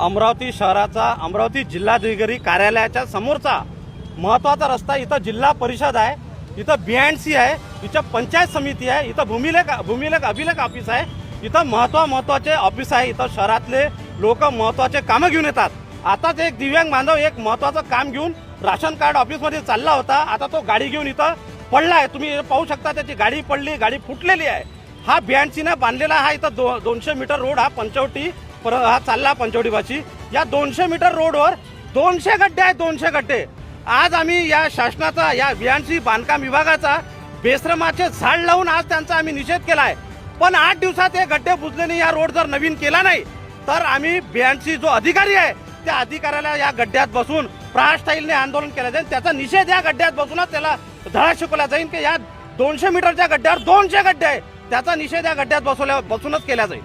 अमरावती शहराचा अमरावती जिल्हाधिकारी कार्यालयाच्या समोरचा महत्त्वाचा रस्ता इथं जिल्हा परिषद आहे इथं बी अँड सी आहे इथं पंचायत समिती आहे इथं भूमिलेख भूमिलेख अभिलेख ऑफिस आहे इथं महत्त्वा महत्त्वाचे ऑफिस आहे इथं शहरातले लोक महत्त्वाचे कामं घेऊन येतात. आताच एक दिव्यांग बांधव एक महत्त्वाचं काम घेऊन राशन कार्ड ऑफिसमध्ये चालला होता आता तो गाडी घेऊन इथं पडला आहे. तुम्ही पाहू शकता त्याची गाडी पडली गाडी फुटलेली आहे. हा बियाणसीनं बांधलेला हा इथं दो दोनशे मीटर रोड हा पंचवटी पर हा चालला पंचवटीपाशी या दोनशे मीटर रोडवर दोनशे गड्डे आहेत दोनशे गड्डे. आज आम्ही या शासनाचा या बियाणसी बांधकाम विभागाचा बेश्रमाचे झाड लावून आज त्यांचा आम्ही निषेध केला आहे पण आठ दिवसात हे गड्डे बुजल्याने या रोड जर नवीन केला नाही तर आम्ही बियाणसी जो अधिकारी आहे त्या अधिकाऱ्याला या गड्ड्यात बसून प्रास्टाईलने आंदोलन केलं जाईल. त्याचा निषेध या गड्ड्यात बसूनच त्याला धडा शिकवला जाईल की या दोनशे मीटरच्या गड्ड्यावर दोनशे गड्डे आहे त्याचा निषेध या गड्ड्यात बसवल्या बसूनच केला जाईल.